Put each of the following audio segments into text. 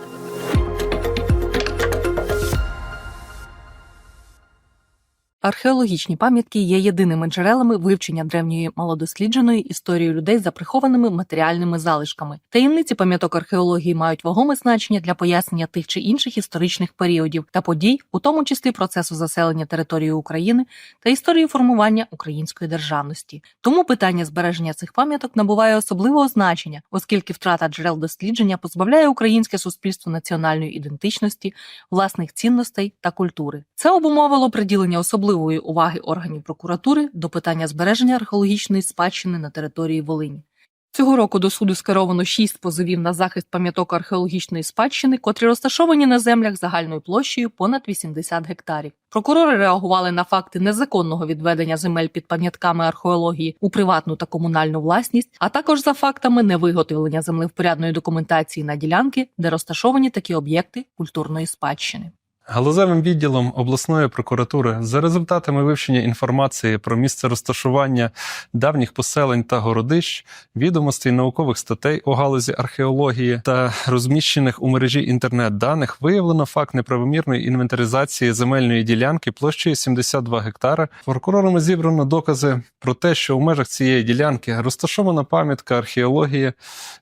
Thank you. Археологічні пам'ятки є єдиними джерелами вивчення древньої малодослідженої історії людей за прихованими матеріальними залишками. Таємниці пам'яток археології мають вагоме значення для пояснення тих чи інших історичних періодів та подій, у тому числі процесу заселення території України та історії формування української державності. Тому питання збереження цих пам'яток набуває особливого значення, оскільки втрата джерел дослідження позбавляє українське суспільство національної ідентичності, власних цінностей та культури. Це обумовило приділення особливої уваги органів прокуратури до питання збереження археологічної спадщини на території Волині. Цього року до суду скеровано шість позовів на захист пам'яток археологічної спадщини, котрі розташовані на землях загальною площею понад 80 гектарів. Прокурори реагували на факти незаконного відведення земель під пам'ятками археології у приватну та комунальну власність, а також за фактами невиготовлення землевпорядної документації на ділянки, де розташовані такі об'єкти культурної спадщини. Галузевим відділом обласної прокуратури за результатами вивчення інформації про місце розташування давніх поселень та городищ, відомостей наукових статей у галузі археології та розміщених у мережі інтернет-даних виявлено факт неправомірної інвентаризації земельної ділянки площею 72 гектара. Прокурорами зібрано докази про те, що у межах цієї ділянки розташована пам'ятка археології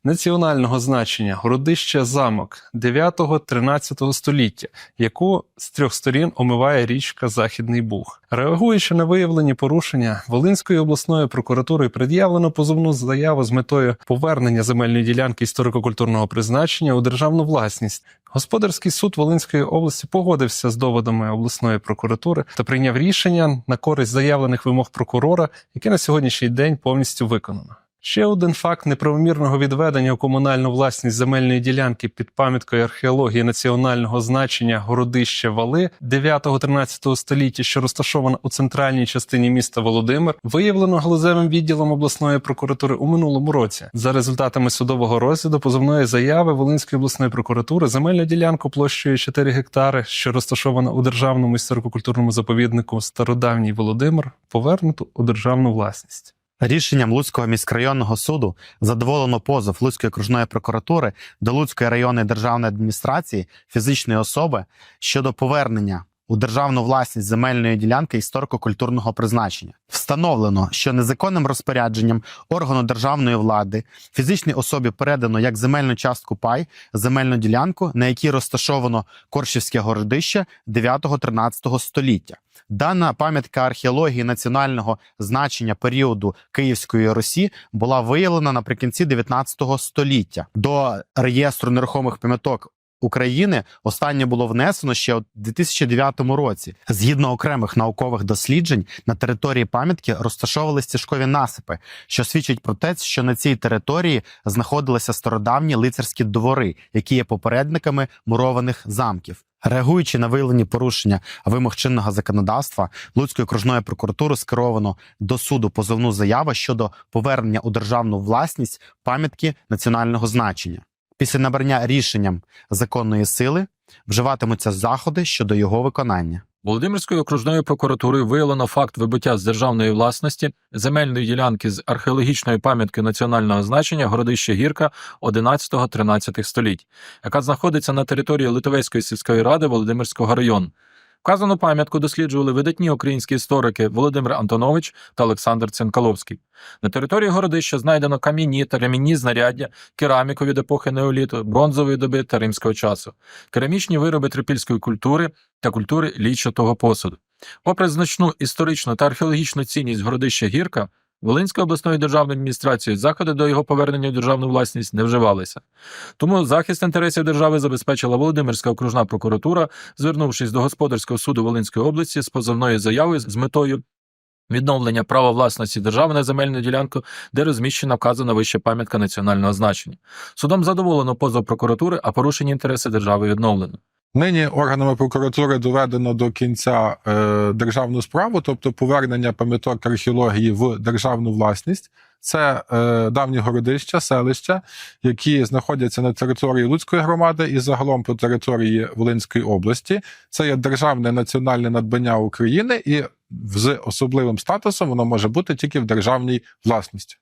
національного значення городище замок 9-13 століття, яку з трьох сторін омиває річка Західний Буг. Реагуючи на виявлені порушення Волинської обласної прокуратури, пред'явлено позовну заяву з метою повернення земельної ділянки історико-культурного призначення у державну власність. Господарський суд Волинської області погодився з доводами обласної прокуратури та прийняв рішення на користь заявлених вимог прокурора, яке на сьогоднішній день повністю виконано. Ще один факт неправомірного відведення у комунальну власність земельної ділянки під пам'яткою археології національного значення городище Вали 9-13 століття, що розташована у центральній частині міста Володимир, виявлено галузевим відділом обласної прокуратури у минулому році. За результатами судового розгляду позовної заяви Волинської обласної прокуратури земельну ділянку площею 4 гектари, що розташована у державному історико-культурному заповіднику Стародавній Володимир, повернуто у державну власність. Рішенням Луцького міськрайонного суду задоволено позов Луцької окружної прокуратури до Луцької районної державної адміністрації фізичної особи щодо повернення у державну власність земельної ділянки історико-культурного призначення. Встановлено, що незаконним розпорядженням органу державної влади фізичній особі передано як земельну частку пай земельну ділянку, на якій розташовано Коршівське городище 9-13 століття. Дана пам'ятка археології національного значення періоду Київської Русі була виявлена наприкінці 19 століття. До реєстру нерухомих пам'яток України останнє було внесено ще у 2009 році. Згідно окремих наукових досліджень, на території пам'ятки розташовувалися стежкові насипи, що свідчить про те, що на цій території знаходилися стародавні лицарські двори, які є попередниками мурованих замків. Реагуючи на виявлені порушення вимог чинного законодавства, Луцькою окружною прокуратурою скеровано до суду позовну заяву щодо повернення у державну власність пам'ятки національного значення. Після набрання рішенням законної сили вживатимуться заходи щодо його виконання. Володимирською окружною прокуратурою виявлено факт вибиття з державної власності земельної ділянки з археологічної пам'ятки національного значення городище Гірка 11-13 століть, яка знаходиться на території Литовецької сільської ради Володимирського району. Вказану пам'ятку досліджували видатні українські історики Володимир Антонович та Олександр Цинкаловський. На території городища знайдено кам'яні та ремінні знаряддя, кераміку від епохи неоліту, бронзової доби та римського часу, керамічні вироби трипільської культури та культури лічатого посуду. Попри значну історичну та археологічну цінність городища Гірка, Волинською обласною державною адміністрацією заходи до його повернення в державну власність не вживалися. Тому захист інтересів держави забезпечила Володимирська окружна прокуратура, звернувшись до господарського суду Волинської області з позовною заявою з метою відновлення права власності держави на земельну ділянку, де розміщена вказана вища пам'ятка національного значення. Судом задоволено позов прокуратури, а порушені інтереси держави відновлено. Нині органами прокуратури доведено до кінця е, державну справу, тобто повернення пам'яток археології в державну власність. Це е, давні городища, селища, які знаходяться на території Луцької громади і загалом по території Волинської області. Це є державне національне надбання України, і з особливим статусом воно може бути тільки в державній власності.